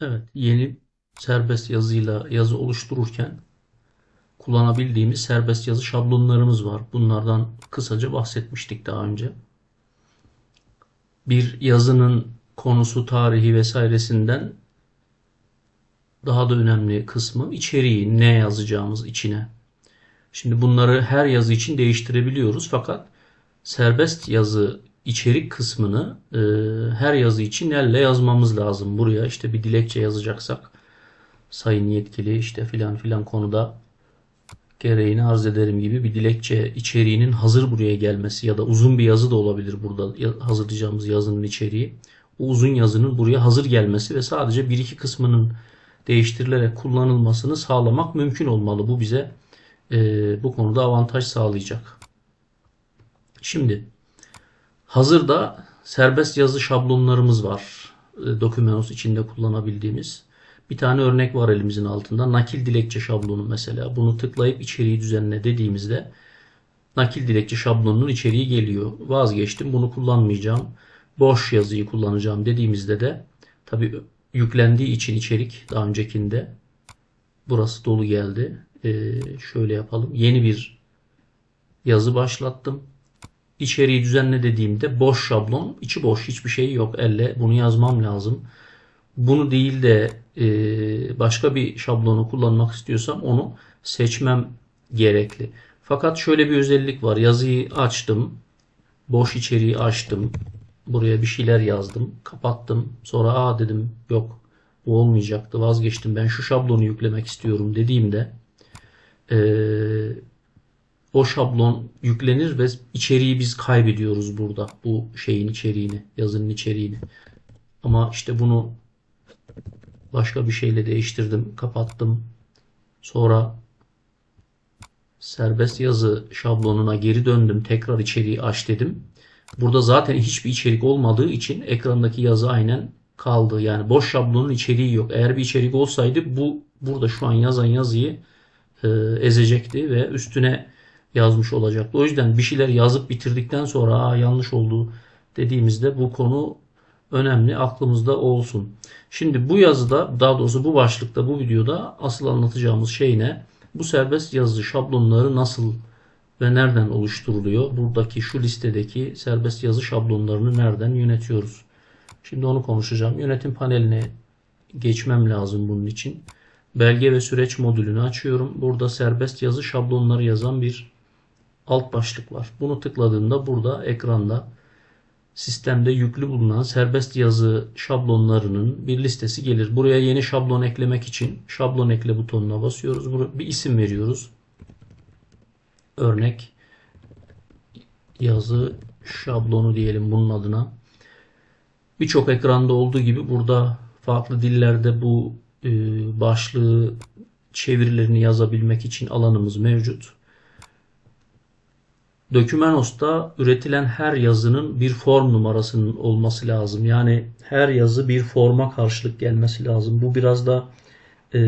Evet, yeni serbest yazıyla yazı oluştururken kullanabildiğimiz serbest yazı şablonlarımız var. Bunlardan kısaca bahsetmiştik daha önce. Bir yazının konusu, tarihi vesairesinden daha da önemli kısmı içeriği, ne yazacağımız içine. Şimdi bunları her yazı için değiştirebiliyoruz fakat serbest yazı içerik kısmını e, her yazı için elle yazmamız lazım. Buraya işte bir dilekçe yazacaksak sayın yetkili işte filan filan konuda gereğini arz ederim gibi bir dilekçe içeriğinin hazır buraya gelmesi ya da uzun bir yazı da olabilir burada hazırlayacağımız yazının içeriği. O uzun yazının buraya hazır gelmesi ve sadece bir iki kısmının değiştirilerek kullanılmasını sağlamak mümkün olmalı. Bu bize e, bu konuda avantaj sağlayacak. Şimdi hazırda serbest yazı şablonlarımız var. E, Documenos içinde kullanabildiğimiz. Bir tane örnek var elimizin altında. Nakil dilekçe şablonu mesela. Bunu tıklayıp içeriği düzenle dediğimizde nakil dilekçe şablonunun içeriği geliyor. Vazgeçtim bunu kullanmayacağım. Boş yazıyı kullanacağım dediğimizde de tabi yüklendiği için içerik daha öncekinde burası dolu geldi. Ee, şöyle yapalım. Yeni bir yazı başlattım. İçeriği düzenle dediğimde boş şablon, içi boş hiçbir şey yok. Elle bunu yazmam lazım. Bunu değil de e, başka bir şablonu kullanmak istiyorsam onu seçmem gerekli. Fakat şöyle bir özellik var. Yazıyı açtım. Boş içeriği açtım. Buraya bir şeyler yazdım. Kapattım. Sonra aa dedim yok bu olmayacaktı. Vazgeçtim. Ben şu şablonu yüklemek istiyorum dediğimde ee, o şablon yüklenir ve içeriği biz kaybediyoruz burada. Bu şeyin içeriğini, yazının içeriğini. Ama işte bunu başka bir şeyle değiştirdim, kapattım. Sonra serbest yazı şablonuna geri döndüm. Tekrar içeriği aç dedim. Burada zaten hiçbir içerik olmadığı için ekrandaki yazı aynen kaldı. Yani boş şablonun içeriği yok. Eğer bir içerik olsaydı bu burada şu an yazan yazıyı e, ezecekti ve üstüne yazmış olacaktı. O yüzden bir şeyler yazıp bitirdikten sonra Aa, yanlış oldu dediğimizde bu konu önemli aklımızda olsun. Şimdi bu yazıda daha doğrusu bu başlıkta bu videoda asıl anlatacağımız şey ne? Bu serbest yazı şablonları nasıl ve nereden oluşturuluyor? Buradaki şu listedeki serbest yazı şablonlarını nereden yönetiyoruz? Şimdi onu konuşacağım. Yönetim paneline geçmem lazım bunun için. Belge ve süreç modülünü açıyorum. Burada serbest yazı şablonları yazan bir alt başlık var. Bunu tıkladığımda burada ekranda sistemde yüklü bulunan serbest yazı şablonlarının bir listesi gelir. Buraya yeni şablon eklemek için şablon ekle butonuna basıyoruz. Bir isim veriyoruz. Örnek yazı şablonu diyelim bunun adına. Birçok ekranda olduğu gibi burada farklı dillerde bu e, başlığı çevirilerini yazabilmek için alanımız mevcut. Dokümenos'ta üretilen her yazının bir form numarasının olması lazım. Yani her yazı bir forma karşılık gelmesi lazım. Bu biraz da e,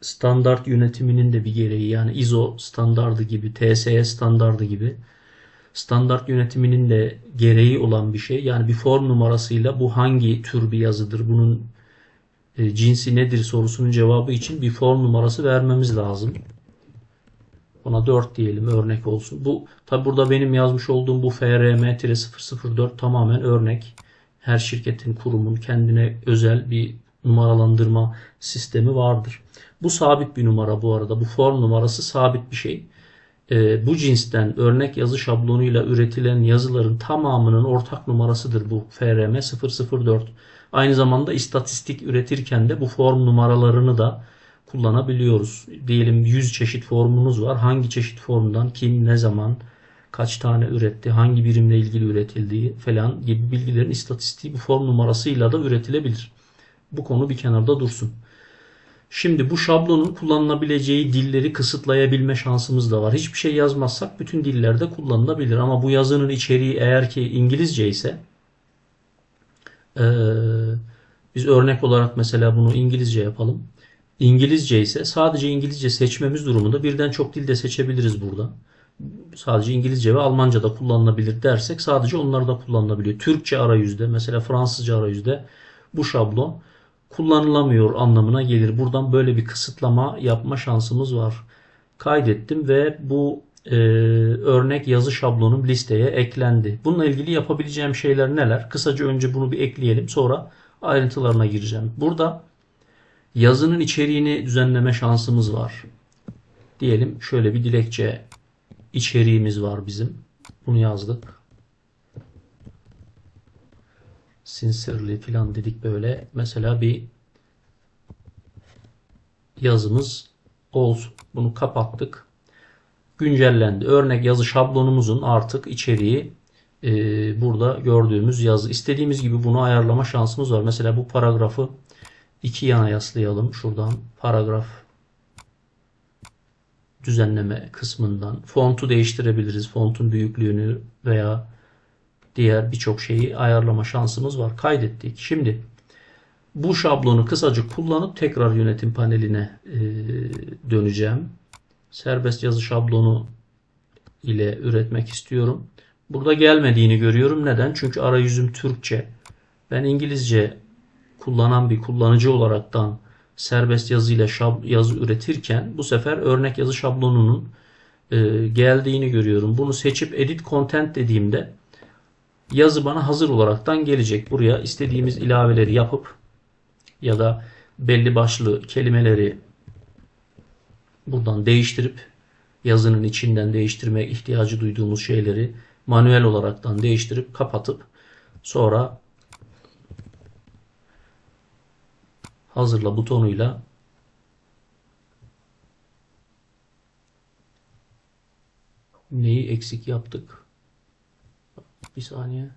standart yönetiminin de bir gereği. Yani ISO standardı gibi, TSE standardı gibi standart yönetiminin de gereği olan bir şey. Yani bir form numarasıyla bu hangi tür bir yazıdır, bunun e, cinsi nedir sorusunun cevabı için bir form numarası vermemiz lazım. Ona 4 diyelim örnek olsun. Bu tabi burada benim yazmış olduğum bu FRM-004 tamamen örnek. Her şirketin, kurumun kendine özel bir numaralandırma sistemi vardır. Bu sabit bir numara bu arada. Bu form numarası sabit bir şey. E, bu cinsten örnek yazı şablonuyla üretilen yazıların tamamının ortak numarasıdır bu FRM 004. Aynı zamanda istatistik üretirken de bu form numaralarını da kullanabiliyoruz. Diyelim 100 çeşit formunuz var. Hangi çeşit formdan kim ne zaman kaç tane üretti, hangi birimle ilgili üretildiği falan gibi bilgilerin istatistiği bu form numarasıyla da üretilebilir. Bu konu bir kenarda dursun. Şimdi bu şablonun kullanılabileceği dilleri kısıtlayabilme şansımız da var. Hiçbir şey yazmazsak bütün dillerde kullanılabilir. Ama bu yazının içeriği eğer ki İngilizce ise ee, biz örnek olarak mesela bunu İngilizce yapalım. İngilizce ise sadece İngilizce seçmemiz durumunda birden çok dilde seçebiliriz burada. Sadece İngilizce ve Almanca da kullanılabilir dersek sadece onlar da kullanılabiliyor. Türkçe arayüzde mesela Fransızca arayüzde bu şablon kullanılamıyor anlamına gelir. Buradan böyle bir kısıtlama yapma şansımız var. Kaydettim ve bu e, örnek yazı şablonum listeye eklendi. Bununla ilgili yapabileceğim şeyler neler? Kısaca önce bunu bir ekleyelim. Sonra ayrıntılarına gireceğim. Burada yazının içeriğini düzenleme şansımız var. Diyelim şöyle bir dilekçe içeriğimiz var bizim. Bunu yazdık. Sincerely falan dedik böyle. Mesela bir yazımız olsun. Bunu kapattık. Güncellendi. Örnek yazı şablonumuzun artık içeriği e, burada gördüğümüz yazı. İstediğimiz gibi bunu ayarlama şansımız var. Mesela bu paragrafı iki yana yaslayalım. Şuradan paragraf düzenleme kısmından fontu değiştirebiliriz. Fontun büyüklüğünü veya diğer birçok şeyi ayarlama şansımız var. Kaydettik. Şimdi bu şablonu kısaca kullanıp tekrar yönetim paneline e, döneceğim. Serbest yazı şablonu ile üretmek istiyorum. Burada gelmediğini görüyorum. Neden? Çünkü arayüzüm Türkçe. Ben İngilizce kullanan bir kullanıcı olaraktan serbest yazı ile yazı üretirken bu sefer örnek yazı şablonunun e, geldiğini görüyorum. Bunu seçip edit content dediğimde yazı bana hazır olaraktan gelecek. Buraya istediğimiz ilaveleri yapıp ya da belli başlı kelimeleri buradan değiştirip yazının içinden değiştirmeye ihtiyacı duyduğumuz şeyleri manuel olaraktan değiştirip kapatıp sonra hazırla butonuyla neyi eksik yaptık? Bir saniye.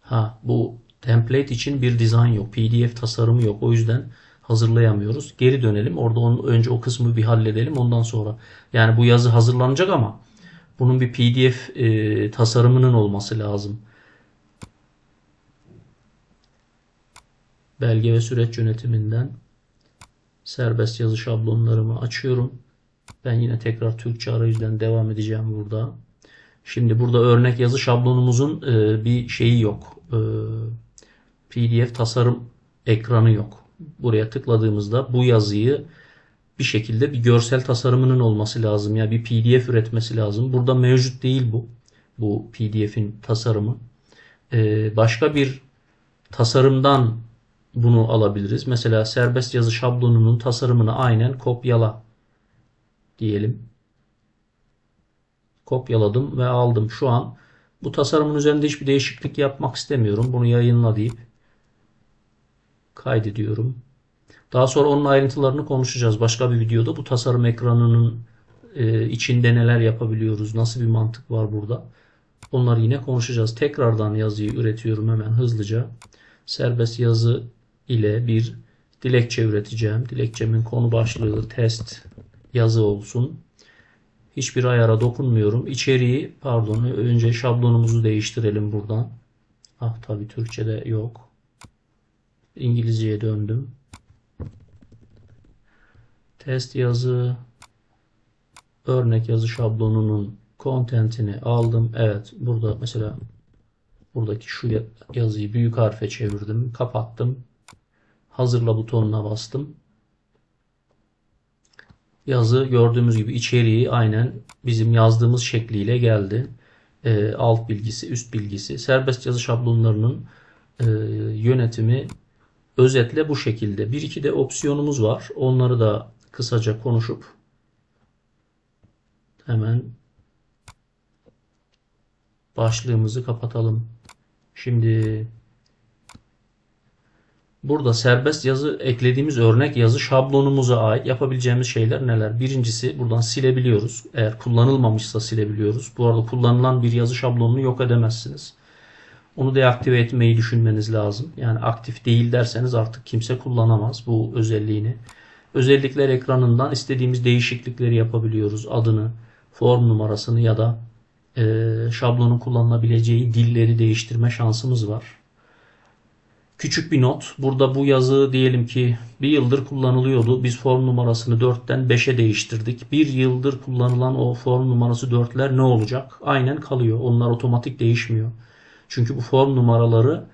Ha bu template için bir dizayn yok. PDF tasarımı yok. O yüzden hazırlayamıyoruz. Geri dönelim. Orada onu, önce o kısmı bir halledelim. Ondan sonra. Yani bu yazı hazırlanacak ama bunun bir PDF e, tasarımının olması lazım. Belge ve süreç yönetiminden serbest yazı şablonlarımı açıyorum. Ben yine tekrar Türkçe arayüzden devam edeceğim burada. Şimdi burada örnek yazı şablonumuzun e, bir şeyi yok. E, PDF tasarım ekranı yok. Buraya tıkladığımızda bu yazıyı bir şekilde bir görsel tasarımının olması lazım. Ya bir PDF üretmesi lazım. Burada mevcut değil bu. Bu PDF'in tasarımı. E, başka bir tasarımdan bunu alabiliriz. Mesela serbest yazı şablonunun tasarımını aynen kopyala diyelim kopyaladım ve aldım. Şu an bu tasarımın üzerinde hiçbir değişiklik yapmak istemiyorum. Bunu yayınla deyip kaydediyorum. Daha sonra onun ayrıntılarını konuşacağız. Başka bir videoda bu tasarım ekranının e, içinde neler yapabiliyoruz, nasıl bir mantık var burada. Onları yine konuşacağız. Tekrardan yazıyı üretiyorum hemen hızlıca. Serbest yazı ile bir dilekçe üreteceğim. Dilekçemin konu başlığı test yazı olsun. Hiçbir ayara dokunmuyorum. İçeriği pardon önce şablonumuzu değiştirelim buradan. Ah tabi Türkçe'de yok. İngilizceye döndüm. Test yazı örnek yazı şablonunun content'ini aldım. Evet burada mesela buradaki şu yazıyı büyük harfe çevirdim. Kapattım. Hazırla butonuna bastım yazı gördüğümüz gibi içeriği aynen bizim yazdığımız şekliyle geldi. E, alt bilgisi, üst bilgisi. Serbest yazı şablonlarının e, yönetimi özetle bu şekilde. Bir iki de opsiyonumuz var. Onları da kısaca konuşup hemen başlığımızı kapatalım. Şimdi Burada serbest yazı eklediğimiz örnek yazı şablonumuza ait yapabileceğimiz şeyler neler? Birincisi buradan silebiliyoruz. Eğer kullanılmamışsa silebiliyoruz. Bu arada kullanılan bir yazı şablonunu yok edemezsiniz. Onu deaktive etmeyi düşünmeniz lazım. Yani aktif değil derseniz artık kimse kullanamaz bu özelliğini. Özellikler ekranından istediğimiz değişiklikleri yapabiliyoruz. Adını, form numarasını ya da e, şablonun kullanılabileceği dilleri değiştirme şansımız var. Küçük bir not. Burada bu yazı diyelim ki bir yıldır kullanılıyordu. Biz form numarasını 4'ten 5'e değiştirdik. Bir yıldır kullanılan o form numarası 4'ler ne olacak? Aynen kalıyor. Onlar otomatik değişmiyor. Çünkü bu form numaraları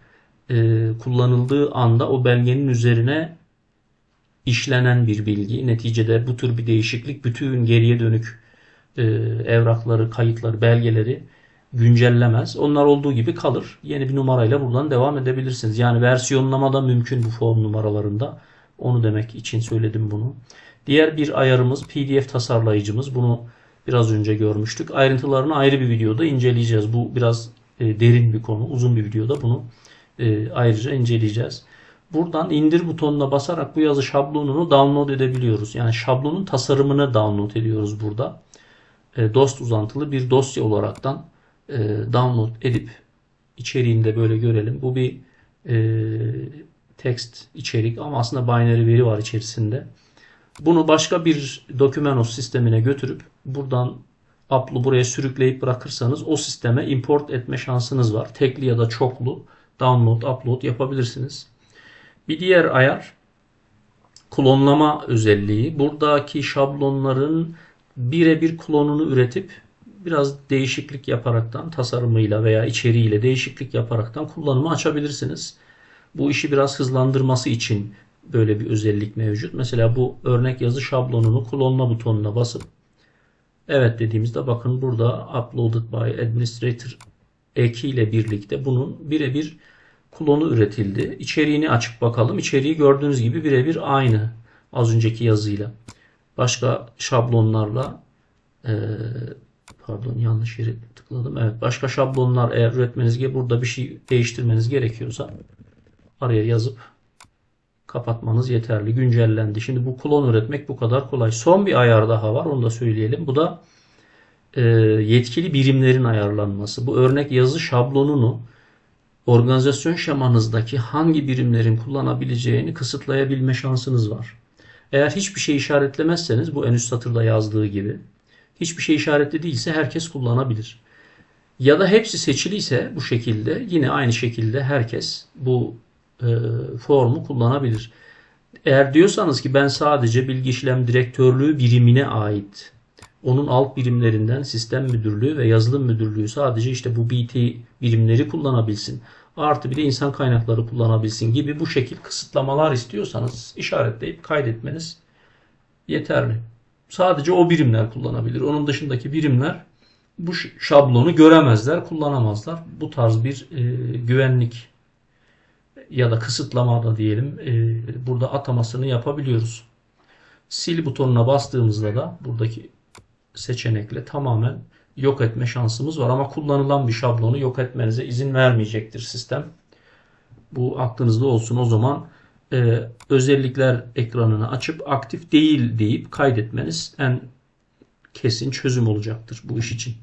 e, kullanıldığı anda o belgenin üzerine işlenen bir bilgi. Neticede bu tür bir değişiklik bütün geriye dönük e, evrakları, kayıtları, belgeleri güncellemez. Onlar olduğu gibi kalır. Yeni bir numarayla buradan devam edebilirsiniz. Yani versiyonlama da mümkün bu form numaralarında. Onu demek için söyledim bunu. Diğer bir ayarımız PDF tasarlayıcımız. Bunu biraz önce görmüştük. Ayrıntılarını ayrı bir videoda inceleyeceğiz. Bu biraz e, derin bir konu. Uzun bir videoda bunu e, ayrıca inceleyeceğiz. Buradan indir butonuna basarak bu yazı şablonunu download edebiliyoruz. Yani şablonun tasarımını download ediyoruz burada. E, dost uzantılı bir dosya olaraktan e, download edip içeriğinde böyle görelim. Bu bir e, text içerik ama aslında binary veri var içerisinde. Bunu başka bir Documenos sistemine götürüp buradan upload'u buraya sürükleyip bırakırsanız o sisteme import etme şansınız var. Tekli ya da çoklu download, upload yapabilirsiniz. Bir diğer ayar klonlama özelliği. Buradaki şablonların birebir klonunu üretip biraz değişiklik yaparaktan tasarımıyla veya içeriğiyle değişiklik yaparaktan kullanımı açabilirsiniz. Bu işi biraz hızlandırması için böyle bir özellik mevcut. Mesela bu örnek yazı şablonunu klonla butonuna basıp evet dediğimizde bakın burada uploaded by administrator eki ile birlikte bunun birebir klonu üretildi. İçeriğini açıp bakalım. İçeriği gördüğünüz gibi birebir aynı az önceki yazıyla. Başka şablonlarla pardon yanlış yere tıkladım. Evet başka şablonlar eğer üretmeniz gerekiyor burada bir şey değiştirmeniz gerekiyorsa araya yazıp kapatmanız yeterli. Güncellendi. Şimdi bu klon üretmek bu kadar kolay. Son bir ayar daha var. Onu da söyleyelim. Bu da e, yetkili birimlerin ayarlanması. Bu örnek yazı şablonunu organizasyon şemanızdaki hangi birimlerin kullanabileceğini kısıtlayabilme şansınız var. Eğer hiçbir şey işaretlemezseniz bu en üst satırda yazdığı gibi hiçbir şey işaretli değilse herkes kullanabilir. Ya da hepsi seçiliyse bu şekilde yine aynı şekilde herkes bu e, formu kullanabilir. Eğer diyorsanız ki ben sadece bilgi işlem direktörlüğü birimine ait onun alt birimlerinden sistem müdürlüğü ve yazılım müdürlüğü sadece işte bu BT birimleri kullanabilsin. Artı bir de insan kaynakları kullanabilsin gibi bu şekil kısıtlamalar istiyorsanız işaretleyip kaydetmeniz yeterli. Sadece o birimler kullanabilir. Onun dışındaki birimler bu şablonu göremezler, kullanamazlar. Bu tarz bir e, güvenlik ya da kısıtlama da diyelim e, burada atamasını yapabiliyoruz. Sil butonuna bastığımızda da buradaki seçenekle tamamen yok etme şansımız var. Ama kullanılan bir şablonu yok etmenize izin vermeyecektir sistem. Bu aklınızda olsun. O zaman e, özellikler ekranını açıp aktif değil deyip kaydetmeniz en kesin çözüm olacaktır bu iş için.